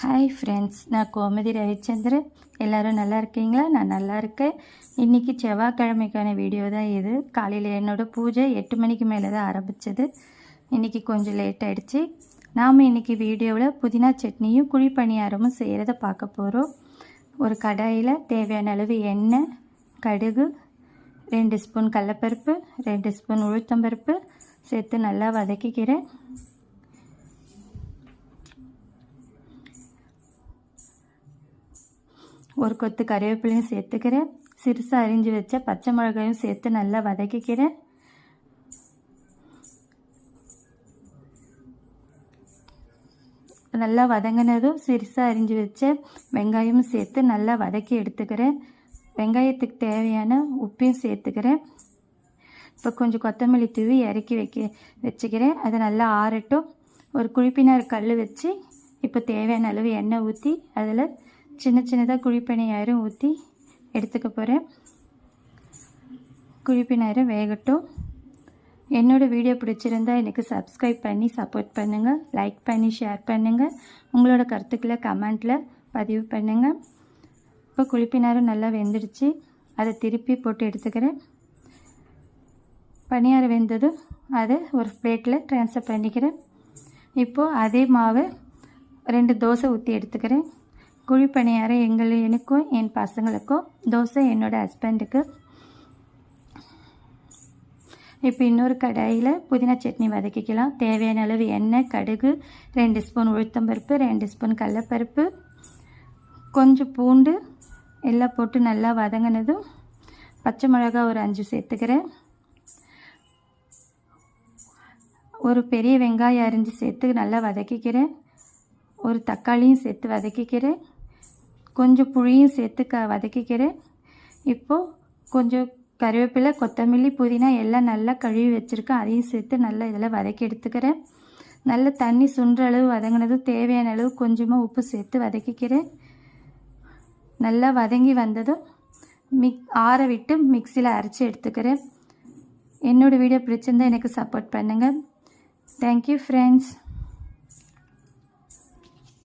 Hi friends நான் கோமதி ரவிச்சந்திரன். எல்லோரும் நல்லா இருக்கீங்களா? நான் நல்லா இருக்கேன். இன்றைக்கி செவ்வாய்க்கிழமைக்கான வீடியோ தான் இது. காலையில் என்னோடய பூஜை எட்டு மணிக்கு மேலே தான் ஆரம்பித்தது இன்றைக்கி கொஞ்சம் லேட் ஆகிடுச்சு நாம் இன்றைக்கி வீடியோவில் புதினா சட்னியும் குழி பணியாரமும் செய்கிறத பார்க்க போகிறோம் ஒரு கடாயில் தேவையான அளவு எண்ணெய் கடுகு ரெண்டு ஸ்பூன் கடலப்பருப்பு ரெண்டு ஸ்பூன் உளுத்தம்பருப்பு சேர்த்து நல்லா வதக்கிக்கிறேன். ஒரு கொத்து கருவேப்பிலையும் சேர்த்துக்கிறேன். சிறுசாக அரிஞ்சு வச்ச பச்சை மிளகாயும் சேர்த்து நல்லா வதக்கிக்கிறேன். நல்லா வதங்கினதும் சிறுசாக அரிஞ்சு வச்ச வெங்காயமும் சேர்த்து நல்லா வதக்கி எடுத்துக்கிறேன். வெங்காயத்துக்கு தேவையான உப்பையும் சேர்த்துக்கிறேன். இப்போ கொஞ்சம் கொத்தமல்லி தூவி இறக்கி வைக்க வச்சுக்கிறேன். அதை நல்லா ஆறட்டும். ஒரு குழிப்பினார் கல் வச்சு இப்போ தேவையான அளவு எண்ணெய் ஊற்றி அதில் சின்ன சின்னதாக குழிப்பணியாயிரம் ஊற்றி எடுத்துக்க போகிறேன் குழிப்பினாயிரம் வேகட்டும். என்னோடய வீடியோ பிடிச்சிருந்தா எனக்கு சப்ஸ்கிரைப் பண்ணி சப்போர்ட் பண்ணுங்கள் லைக் பண்ணி ஷேர் பண்ணுங்கள் உங்களோட கருத்துக்களை கமெண்ட்டில் பதிவு பண்ணுங்கள் இப்போ குழிப்பினாரும் நல்லா வெந்துடுச்சு. அதை திருப்பி போட்டு எடுத்துக்கிறேன். பணியாரம் வெந்ததும் அதை ஒரு பிளேட்டில் ட்ரான்ஸ்ஃபர் பண்ணிக்கிறேன். இப்போது அதே மாவை ரெண்டு தோசை ஊற்றி எடுத்துக்கிறேன். குழிப்பணியாரம் எங்கள் எனக்கும் என் பசங்களுக்கும் தோசை என்னோடய ஹஸ்பண்டுக்கு இப்போ இன்னொரு கடாயில் புதினா சட்னி வதக்கிக்கலாம். தேவையான அளவு எண்ணெய் கடுகு ரெண்டு ஸ்பூன் உளுத்தம்பருப்பு ரெண்டு ஸ்பூன் கடலப்பருப்பு. கொஞ்சம் பூண்டு எல்லாம் போட்டு நல்லா வதங்கினதும் பச்சை மிளகா ஒரு அஞ்சு சேர்த்துக்கிறேன். ஒரு பெரிய வெங்காயம் அரிஞ்சு சேர்த்து நல்லா வதக்கிக்கிறேன். ஒரு தக்காளியும் சேர்த்து வதக்கிக்கிறேன். கொஞ்சம் புளியும் சேர்த்து க வதக்கிக்கிறேன். இப்போது கொஞ்சம் கருவேப்பிலை கொத்தமல்லி புதினா எல்லாம் நல்லா கழுவி வச்சுருக்கேன். அதையும் சேர்த்து நல்லா இதில் வதக்கி எடுத்துக்கிறேன். நல்ல தண்ணி சுன்ற அளவு வதங்கினதும் தேவையான அளவு கொஞ்சமாக உப்பு சேர்த்து வதக்கிக்கிறேன். நல்லா வதங்கி வந்ததும் மிக் ஆற விட்டு மிக்சியில் அரைச்சி எடுத்துக்கிறேன். என்னோடய வீடியோ பிடிச்சிருந்தா எனக்கு சப்போர்ட் பண்ணுங்கள் தேங்க்யூ ஃப்ரெண்ட்ஸ்